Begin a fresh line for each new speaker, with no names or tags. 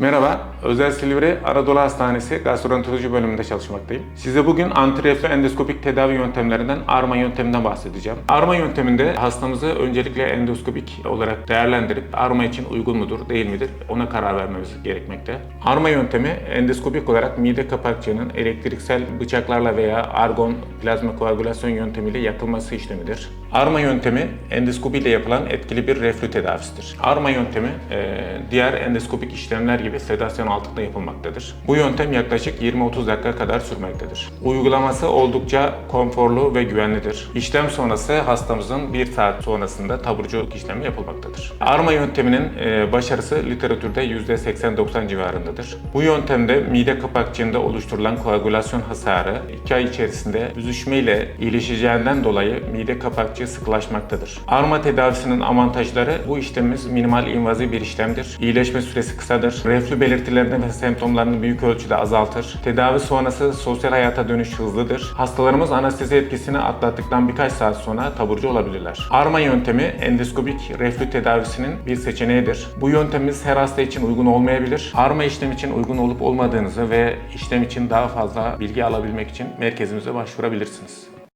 Merhaba, Özel Silivri Anadolu Hastanesi Gastroenteroloji bölümünde çalışmaktayım. Size bugün antreflü endoskopik tedavi yöntemlerinden ARMA yönteminden bahsedeceğim. ARMA yönteminde hastamızı öncelikle endoskopik olarak değerlendirip ARMA için uygun mudur, değil midir ona karar vermemiz gerekmekte. ARMA yöntemi endoskopik olarak mide kapakçığının elektriksel bıçaklarla veya argon plazma koagülasyon yöntemiyle yakılması işlemidir. ARMA yöntemi endoskopiyle yapılan etkili bir reflü tedavisidir. ARMA yöntemi e, diğer endoskopik işlemler gibi sedasyon altında yapılmaktadır. Bu yöntem yaklaşık 20-30 dakika kadar sürmektedir. Uygulaması oldukça konforlu ve güvenlidir. İşlem sonrası hastamızın 1 saat sonrasında taburculuk işlemi yapılmaktadır. ARMA yönteminin e, başarısı literatürde %80-90 civarındadır. Bu yöntemde mide kapakçığında oluşturulan koagülasyon hasarı 2 ay içerisinde büzüşme ile iyileşeceğinden dolayı mide kapakçığı sıkılaşmaktadır. ARMA tedavisinin avantajları bu işlemimiz minimal invaziv bir işlemdir. İyileşme süresi kısadır. Reflü belirtilerini ve semptomlarını büyük ölçüde azaltır. Tedavi sonrası sosyal hayata dönüş hızlıdır. Hastalarımız anestezi etkisini atlattıktan birkaç saat sonra taburcu olabilirler. ARMA yöntemi endoskopik reflü tedavisinin bir seçeneğidir. Bu yöntemimiz her hasta için uygun olmayabilir. ARMA işlem için uygun olup olmadığınızı ve işlem için daha fazla bilgi alabilmek için merkezimize başvurabilirsiniz.